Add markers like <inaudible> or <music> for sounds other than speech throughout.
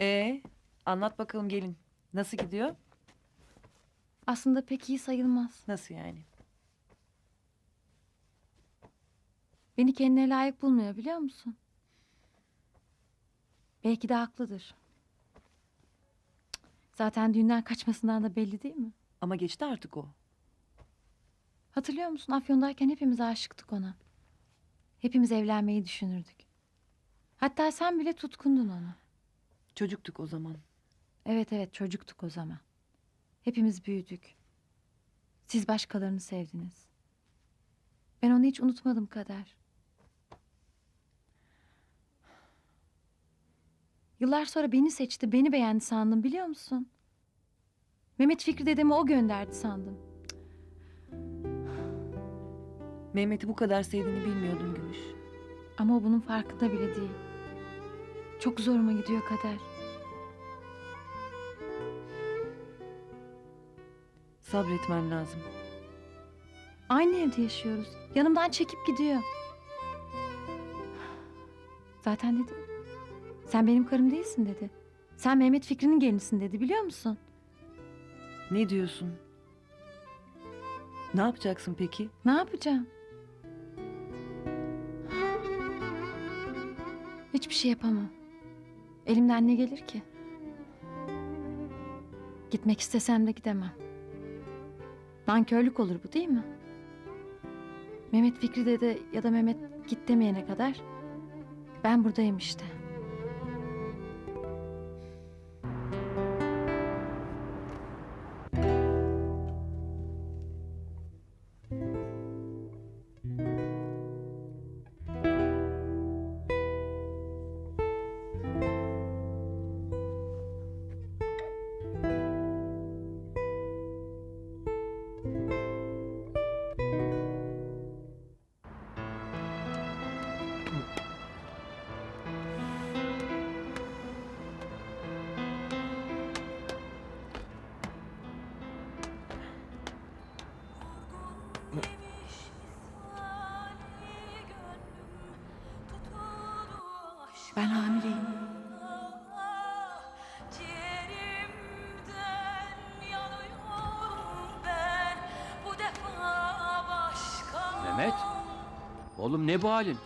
Ee, anlat bakalım gelin. Nasıl gidiyor? Aslında pek iyi sayılmaz. Nasıl yani? Beni kendine layık bulmuyor biliyor musun? Belki de haklıdır. Zaten düğünden kaçmasından da belli değil mi? Ama geçti artık o. Hatırlıyor musun Afyon'dayken hepimiz aşıktık ona. Hepimiz evlenmeyi düşünürdük. Hatta sen bile tutkundun ona. Çocuktuk o zaman. Evet evet çocuktuk o zaman. Hepimiz büyüdük. Siz başkalarını sevdiniz. Ben onu hiç unutmadım kader. Yıllar sonra beni seçti, beni beğendi sandım biliyor musun? Mehmet Fikri dedemi o gönderdi sandım. Mehmet'i bu kadar sevdiğini bilmiyordum Gümüş. Ama o bunun farkında bile değil. Çok zoruma gidiyor kader. Sabretmem lazım. Aynı evde yaşıyoruz. Yanımdan çekip gidiyor. Zaten dedi. Sen benim karım değilsin dedi. Sen Mehmet Fikri'nin gelinisin dedi biliyor musun? Ne diyorsun? Ne yapacaksın peki? Ne yapacağım? Hiçbir şey yapamam. Elimden ne gelir ki? Gitmek istesem de gidemem. Nankörlük olur bu değil mi? Mehmet Fikri dede ya da Mehmet git demeyene kadar ben buradayım işte. Ben hamileyim. Ciğerimden yanıyorum ben bu defa başka Mehmet. Oğlum ne bu halin?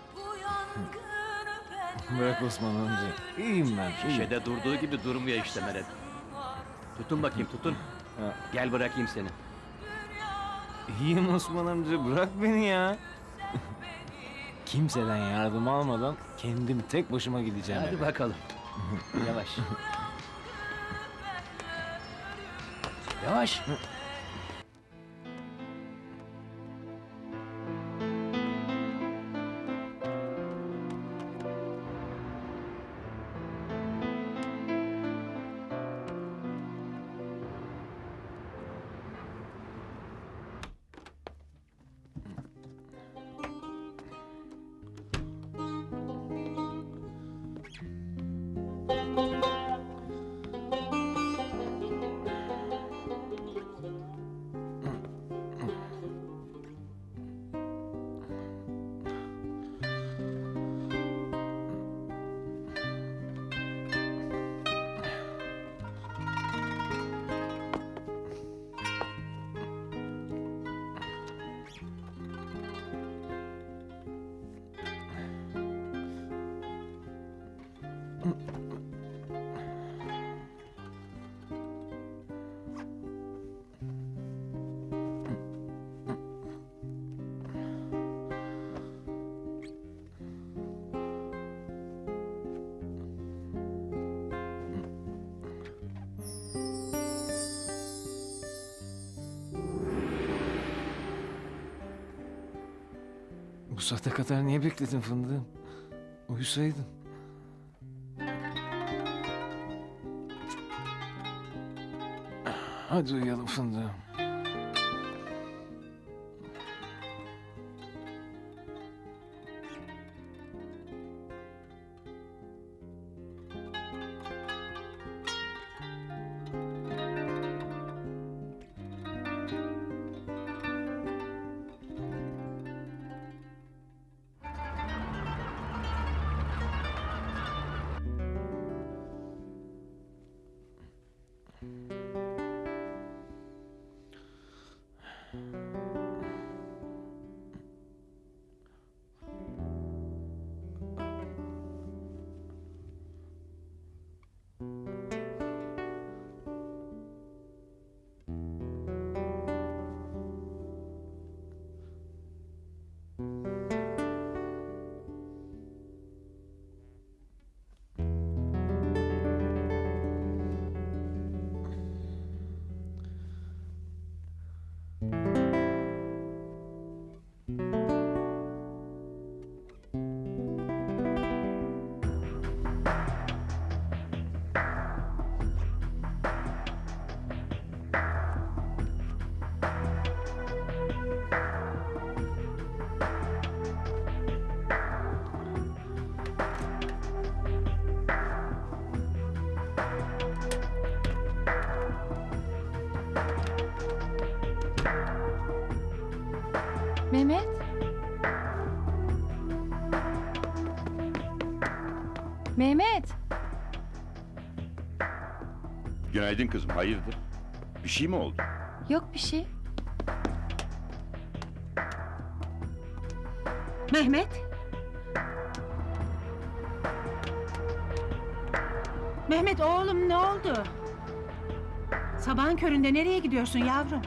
<laughs> Bırak Osman amca. İyiyim ben. Şişede durduğu gibi durmuyor işte Mehmet. Tutun bakayım tutun. Ha. Gel bırakayım seni. İyiyim Osman amca. Bırak beni ya. Kimseden yardım almadan kendim tek başıma gideceğim Hadi eve. bakalım. <laughs> Yavaş. Yavaş. Bu saate kadar niye bekledin fındığım? Uyusaydın. Hadi uyuyalım fındığım. Mehmet. Mehmet. Günaydın kızım, hayırdır? Bir şey mi oldu? Yok bir şey. Mehmet. Mehmet oğlum ne oldu? Sabahın köründe nereye gidiyorsun yavrum?